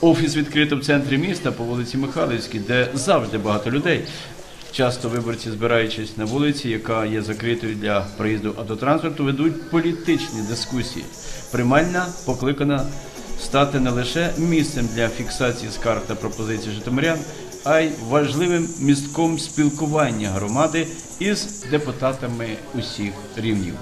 Офіс відкрито в центрі міста по вулиці Михайлівській, де завжди багато людей. Часто виборці, збираючись на вулиці, яка є закритою для проїзду автотранспорту, ведуть політичні дискусії. Приймальна покликана стати не лише місцем для фіксації скарг та пропозицій житомирян, а й важливим містком спілкування громади із депутатами усіх рівнів.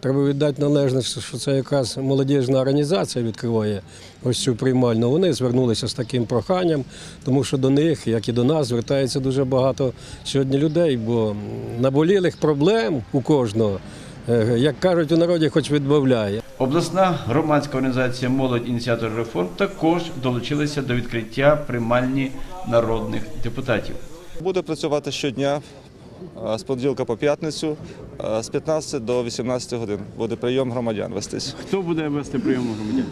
Треба віддати належність, що це якраз молодіжна організація відкриває ось цю приймальну. Вони звернулися з таким проханням, тому що до них, як і до нас, звертається дуже багато сьогодні людей, бо наболілих проблем у кожного, е, як кажуть у народі, хоч відбавляє. Обласна громадська організація Молодь ініціатор реформ також долучилася до відкриття приймальні народних депутатів. Буде працювати щодня з понеділка по п'ятницю з 15 до 18 годин. Буде прийом громадян вестись. Хто буде вести прийом громадян?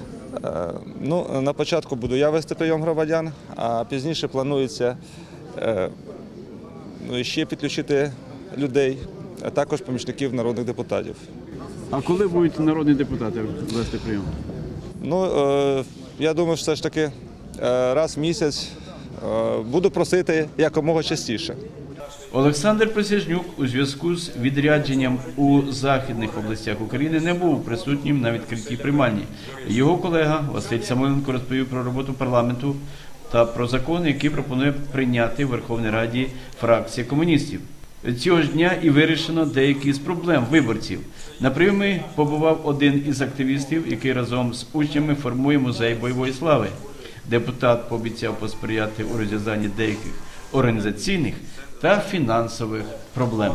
Ну, на початку буду я вести прийом громадян, а пізніше планується е, ну, ще підключити людей, а також помічників народних депутатів. А коли будуть народні депутати вести прийом? Ну, е, я думаю, що все ж таки е, раз в місяць буду просити якомога частіше. Олександр Присяжнюк у зв'язку з відрядженням у західних областях України не був присутнім на відкритті приймальні. Його колега Василь Самойленко розповів про роботу парламенту та про закон, який пропонує прийняти в Верховній Раді фракція комуністів. Цього ж дня і вирішено деякі з проблем виборців. На прийомі побував один із активістів, який разом з учнями формує музей бойової слави. Депутат пообіцяв посприяти у розв'язанні деяких організаційних та фінансових проблем.